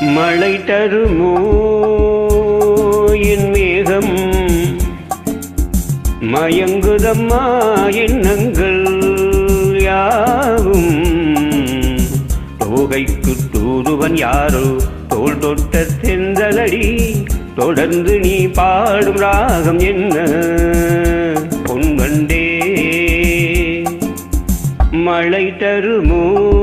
மழை தருமோ? என் மேகம் மயங்குதம்மா? எண்ணங்கள் யாவும்? தோகைக்கு தூதுவன் யாரோ? தோல் தொட்ட செந்தலடி தொடர்ந்து நீ பாடும் ராகம் என்ன? பொன்வண்டே மழை தருமோ?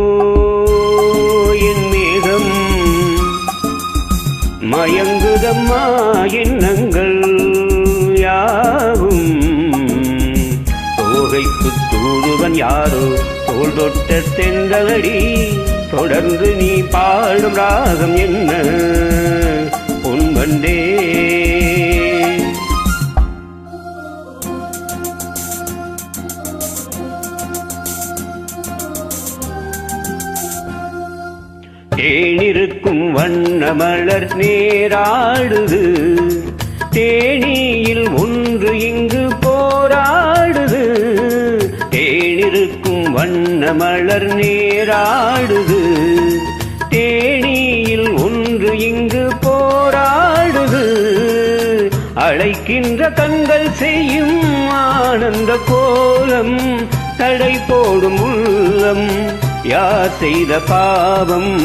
மயங்குதம்மா எண்ணங்கள் யாவும். தோகைக்கு தூதுவன் யாரோ? தோல் தொட்ட தெந்தலடி தொடர்ந்து நீ பாடும் ராகம் என்ன? பொன்வண்டே தேனிருக்கும் வண்ண மலர் நேராடுது. தேனியில் ஒன்று இங்கு போராடுது. தேனிருக்கும் வண்ண மலர் நேராடுது. தேனியில் ஒன்று இங்கு போராடுது. அழைக்கின்ற கண்கள் செய்யும் ஆனந்த கோலம் தடை போடும் உள்ளம். யார் செய்த பாவம்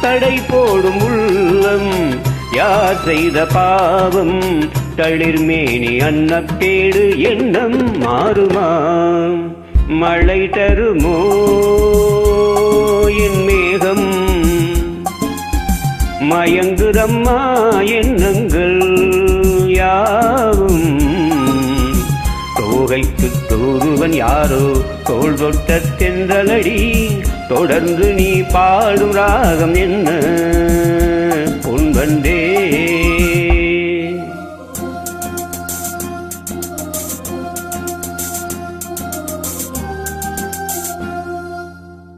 தடை போடும் உள்ளம். யார் செய்த பாவம் தளிர்மேனி அன்னப்பேடு எண்ணம் மாறுமா? மழை தருமோ என் மேகம்? மயங்குதம்மா தூதுவன் யாரோ? தோல் தொட்ட தென்றலடி தொடர்ந்து நீ பாடும் ராகம் என்ன? பொன்வண்டே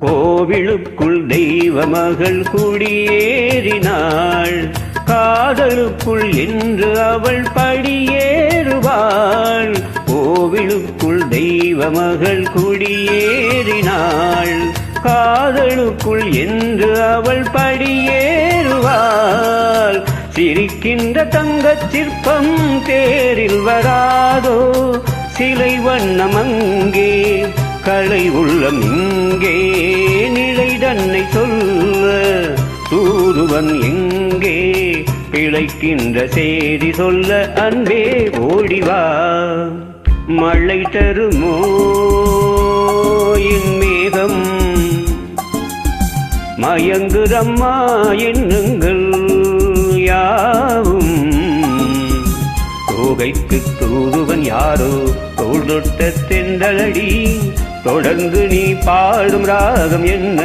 கோவிலுக்குள் தெய்வ மகள் குடியேறினாள் காதலுக்குள் என்று அவள் படியேறுவாள். கோவிலுக்குள் தெய்வ மகள் குடியேறினாள். காதலுக்குள் என்று அவள் படியேறுவாள். சிரிக்கின்ற தங்கச் சிற்பம் தேரில் வராதோ? சிலை வண்ணம் அங்கே கலை உள்ளம் இங்கே. நிலை தன்னை சொல்ல தூதுவன் எங்கே? பிழைக்கின்ற செய்தி சொல்ல அன்பே ஓடிவா. மழை தருமோ? என் மேகம் மயங்குதம்மா எண்ணுங்கள் யாவும். தோகைக்கு தூதுவன் யாரோ? தோல் தொட்ட தெந்தளடி தொடர்ந்து நீ பாடும் ராகம் என்ன?